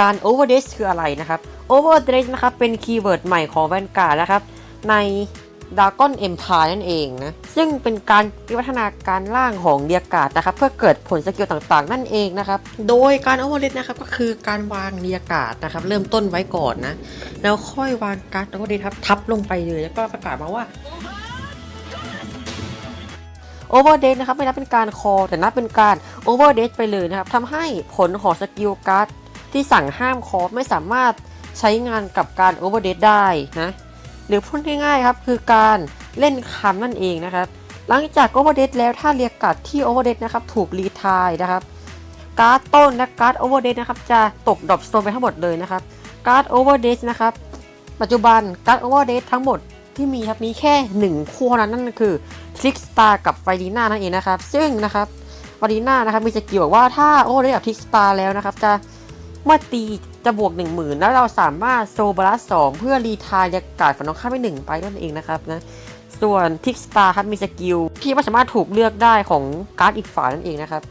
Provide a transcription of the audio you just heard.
การ overdress คืออะไรนะครับ overdress นะครับเป็นคีย์เวิร์ดใหม่ของแวนการ์ดนะครับ ใน Dragon Empire นั่นเองนะ ซึ่งเป็นการวิวัฒนาการล่างของเรียกาดนะครับ เพื่อเกิดผลสกิลต่างๆ นั่นเองนะครับ โดยการ override นะครับก็คือการวางเรียกาดนะครับ เริ่มต้นไว้ก่อนนะ แล้วค่อยวางการ์ด override ครับทับลงไปเลย แล้วก็ประกาศมาว่า override นะครับไม่นับเป็นการคอ แต่นับเป็นการ override ไปเลยนะครับทำให้ผลของสกิลการ์ด ที่สั่งห้ามคอไม่สามารถใช้งานกับการ override ได้นะ หรือพูดง่ายๆครับคือการเล่นคำนั่นเองนะครับ หลังจาก Overdead แล้วถ้าเรียกการ์ดที่ Overdead นะครับถูกรีทายนะครับการ์ดต้นและการ์ด Overdead นะครับจะตกดรอปสโตนไปทั้งหมดเลยนะครับการ์ด Overdead นะครับปัจจุบันการ์ด Overdead ทั้งหมดที่มีครับมีแค่ 1 คู่เท่านั้นนั่นก็คือ Trick Star กับไฟดีน่านั่นเองนะครับ ซึ่งนะครับไฟดีน่านะครับมีสกิลบอกว่าถ้า Overdead กับ Trick Star แล้วนะครับจะ เมื่อตีจะบวก 1 0,000 แล้วเราสามารถโซบารัส2เพื่อรีทายอากาศฝันน้องข้ามไปหนึ่งไปนั่นเองนะครับนะส่วนทิกสตาร์ครับมีสกิลที่ว่าสามารถถูกเลือกได้ของการ์ดอีกฝ่ายนั่นเองนะครับ